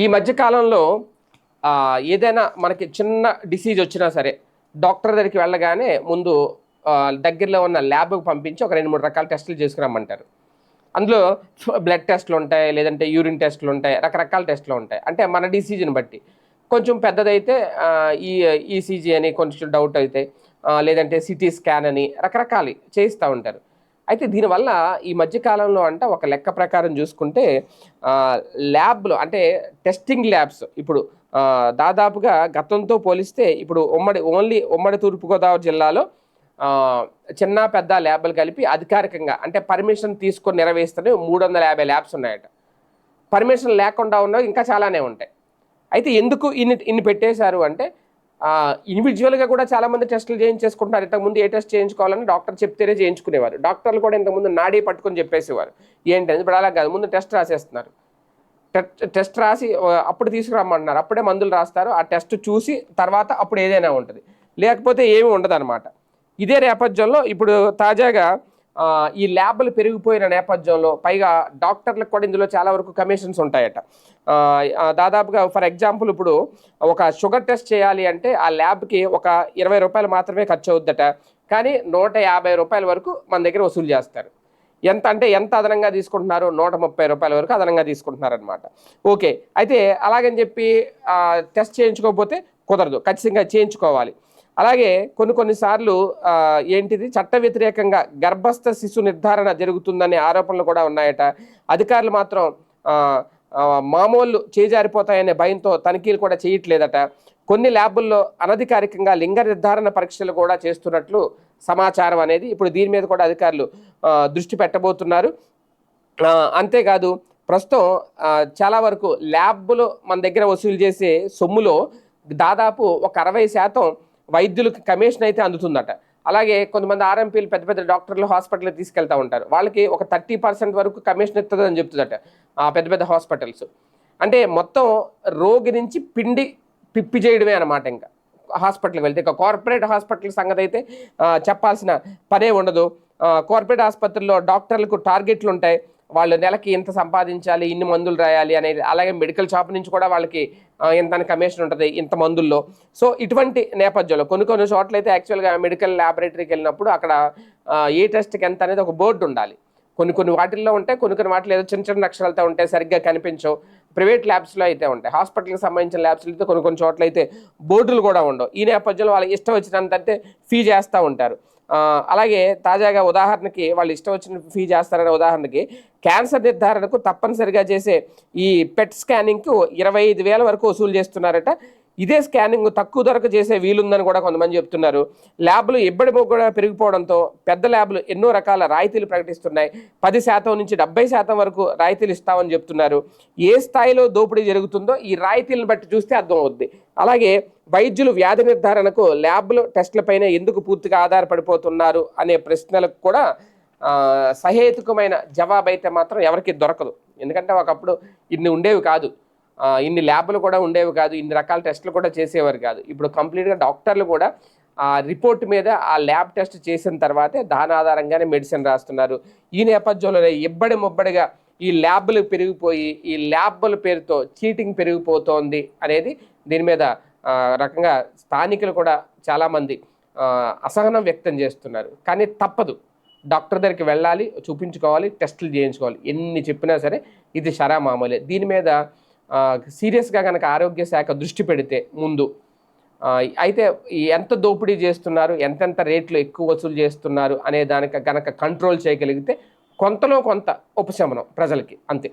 ఈ మధ్యకాలంలో ఏదైనా మనకి చిన్న డిసీజ్ వచ్చినా సరే డాక్టర్ దగ్గరికి వెళ్ళగానే ముందు దగ్గరలో ఉన్న ల్యాబ్కి పంపించి ఒక రెండు మూడు రకాల టెస్టులు చేసుకురమ్మంటారు. అందులో బ్లడ్ టెస్ట్లు ఉంటాయి లేదంటే యూరిన్ టెస్ట్లు ఉంటాయి రకరకాల టెస్ట్లు ఉంటాయి. అంటే మన డిసీజ్ని బట్టి. కొంచెం పెద్దదైతే ఈ ఈసీజీ అని కొంచెం డౌట్ అయితే లేదంటే సిటీ స్కాన్ అని రకరకాలు చేయిస్తూ ఉంటారు. అయితే దీనివల్ల ఈ మధ్యకాలంలో అంట ఒక లెక్క ప్రకారం చూసుకుంటే ల్యాబ్లు ల్యాబ్లో అంటే టెస్టింగ్ ల్యాబ్స్ ఇప్పుడు దాదాపుగా గతంతో పోలిస్తే ఇప్పుడు ఉమ్మడి ఓన్లీ ఉమ్మడి తూర్పుగోదావరి జిల్లాలో చిన్న పెద్ద ల్యాబ్లు కలిపి అధికారికంగా అంటే పర్మిషన్ తీసుకొని నిర్వహిస్తూనే మూడు వందల యాభై ల్యాబ్స్ ఉన్నాయట. పర్మిషన్ లేకుండా ఉన్నవి ఇంకా చాలానే ఉంటాయి. అయితే ఎందుకు ఇన్ని ఇన్ని పెట్టేశారు అంటే ఇండివిజువల్గా కూడా చాలామంది టెస్టులు చేయించేసుకుంటున్నారు. ఇంతకుముందు ఏ టెస్ట్ చేయించుకోవాలని డాక్టర్ చెప్తేనే చేయించుకునేవారు. డాక్టర్లు కూడా ఇంతకుముందు నాడీ పట్టుకొని చెప్పేసేవారు. ఏంటంటే ఇప్పుడు అలా కాదు. ముందు టెస్ట్ రాసేస్తున్నారు. టెస్ట్ టెస్ట్ రాసి అప్పుడు తీసుకురమ్మంటున్నారు. అప్పుడే మందులు రాస్తారు. ఆ టెస్ట్ చూసి తర్వాత అప్పుడు ఏదైనా ఉంటుంది. లేకపోతే ఏమీ ఉండదు ఇదే నేపథ్యంలో ఇప్పుడు తాజాగా ఈ ల్యాబ్లు పెరిగిపోయిన నేపథ్యంలో పైగా డాక్టర్లకు కూడా ఇందులో చాలా వరకు కమిషన్స్ ఉంటాయట. దాదాపుగా ఫర్ ఎగ్జాంపుల్ ఇప్పుడు ఒక షుగర్ టెస్ట్ చేయాలి అంటే ఆ ల్యాబ్కి ఒక ఇరవై రూపాయలు మాత్రమే ఖర్చు అవుద్దట. కానీ నూట యాభై రూపాయల వరకు మన దగ్గర వసూలు చేస్తారు. ఎంత అంటే ఎంత అదనంగా తీసుకుంటున్నారు నూట ముప్పై రూపాయల వరకు అదనంగా తీసుకుంటున్నారు అనమాట ఓకే. అయితే అలాగని చెప్పి టెస్ట్ చేయించుకోకపోతే కుదరదు. ఖచ్చితంగా చేయించుకోవాలి. అలాగే కొన్ని కొన్నిసార్లు ఏంటిది? చట్ట వ్యతిరేకంగా గర్భస్థ శిశు నిర్ధారణ జరుగుతుందనే ఆరోపణలు కూడా ఉన్నాయట. అధికారులు మాత్రం మామూలు చేజారిపోతాయనే భయంతో తనిఖీలు కూడా చేయట్లేదట. కొన్ని ల్యాబుల్లో అనధికారికంగా లింగ నిర్ధారణ పరీక్షలు కూడా చేస్తున్నట్లు సమాచారం అనేది ఇప్పుడు దీని మీద కూడా అధికారులు దృష్టి పెట్టబోతున్నారు. అంతేకాదు ప్రస్తుతం చాలా వరకు ల్యాబ్లు మన దగ్గర వసూలు చేసే సొమ్ములో దాదాపు ఒక అరవై శాతం వైద్యులకు కమిషన్ అయితే అందుతుందట. అలాగే కొంతమంది ఆర్ఎంపీలు పెద్ద పెద్ద డాక్టర్లు హాస్పిటల్కి తీసుకెళ్తా ఉంటారు. వాళ్ళకి ఒక థర్టీ పర్సెంట్ వరకు కమిషన్ ఇస్తుంది అని చెప్తుందట ఆ పెద్ద పెద్ద హాస్పిటల్స్. అంటే మొత్తం రోగి నుంచి పిండి పిప్పి చేయడమే అనమాట ఇంకా. హాస్పిటల్కి వెళ్తే ఇక కార్పొరేట్ హాస్పిటల్ సంగతి అయితే చెప్పాల్సిన పనే ఉండదు. కార్పొరేట్ ఆసుపత్రుల్లో డాక్టర్లకు టార్గెట్లు ఉంటాయి. వాళ్ళు నెలకి ఇంత సంపాదించాలి ఇన్ని మందులు రాయాలి అనేది అలాగే మెడికల్ షాప్ నుంచి కూడా వాళ్ళకి ఇంత కమిషన్ ఉంటుంది ఇంత మందుల్లో. సో ఇటువంటి నేపథ్యంలో కొన్ని కొన్ని చోట్ల అయితే యాక్చువల్గా మెడికల్ ల్యాబొరేటరీకి వెళ్ళినప్పుడు అక్కడ ఏ టెస్ట్కి ఎంత అనేది ఒక బోర్డు ఉండాలి. కొన్ని కొన్ని వాటిల్లో ఉంటాయి కొన్ని కొన్ని వాటిలో ఏదో చిన్న చిన్న అక్షరాలతో ఉంటాయి సరిగ్గా కనిపించవు. ప్రైవేట్ ల్యాబ్స్లో అయితే ఉంటాయి. హాస్పిటల్కి సంబంధించిన ల్యాబ్స్లో అయితే కొన్ని కొన్ని చోట్ల అయితే బోర్డులు కూడా ఉండవు. ఈ నేపథ్యంలో వాళ్ళకి ఇష్టం వచ్చినంత అంటే ఫీజు చేస్తూ ఉంటారు. అలాగే తాజాగా ఉదాహరణకి వాళ్ళు ఇష్టం వచ్చిన ఫీ చేస్తారనే ఉదాహరణకి క్యాన్సర్ నిర్ధారణకు తప్పనిసరిగా చేసే ఈ పెట్ స్కానింగ్కు ఇరవై ఐదు వేల వరకు వసూలు చేస్తున్నారట. ఇదే స్కానింగ్ తక్కువ ధరకు చేసే వీలుందని కూడా కొంతమంది చెప్తున్నారు. ల్యాబ్లు ఇబ్బడి కూడా పెరిగిపోవడంతో పెద్ద ల్యాబ్లు ఎన్నో రకాల రాయితీలు ప్రకటిస్తున్నాయి. పది శాతం నుంచి డెబ్బై శాతం వరకు రాయితీలు ఇస్తామని చెప్తున్నారు. ఏ స్థాయిలో దోపిడీ జరుగుతుందో ఈ రాయితీలను బట్టి చూస్తే అర్థం అవుద్ది. అలాగే వైద్యులు వ్యాధి నిర్ధారణకు ల్యాబ్లు టెస్టులపైన ఎందుకు పూర్తిగా ఆధారపడిపోతున్నారు అనే ప్రశ్నలకు కూడా సహేతుకమైన జవాబు అయితే మాత్రం ఎవరికి దొరకదు. ఎందుకంటే ఒకప్పుడు ఇన్ని ఉండేవి కాదు. ఇన్ని ల్యాబ్లు కూడా ఉండేవి కాదు ఇన్ని రకాల టెస్టులు కూడా చేసేవారు కాదు. ఇప్పుడు కంప్లీట్గా డాక్టర్లు కూడా ఆ రిపోర్ట్ మీద ఆ ల్యాబ్ టెస్ట్ చేసిన తర్వాతే దాని ఆధారంగానే మెడిసిన్ రాస్తున్నారు. ఈ నేపథ్యంలోనే ఇబ్బడి ముబ్బడిగా ఈ ల్యాబ్లు పెరిగిపోయి ఈ ల్యాబ్ల పేరుతో చీటింగ్ పెరిగిపోతోంది అనేది దీని మీద రకంగా స్థానికులు కూడా చాలామంది అసహనం వ్యక్తం చేస్తున్నారు. కానీ తప్పదు. డాక్టర్ దగ్గరికి వెళ్ళాలి చూపించుకోవాలి టెస్టులు చేయించుకోవాలి. ఎన్ని చెప్పినా సరే ఇది షరా మామూలే. దీని మీద సీరియస్గా కనుక ఆరోగ్య శాఖ దృష్టి పెడితే ముందు. అయితే ఎంత దోపిడీ చేస్తున్నారు ఎంతెంత రేట్లు ఎక్కువ వసూలు చేస్తున్నారు అనే దానికి కనుక కంట్రోల్ చేయగలిగితే కొంతలో కొంత ఉపశమనం ప్రజలకి అంతే.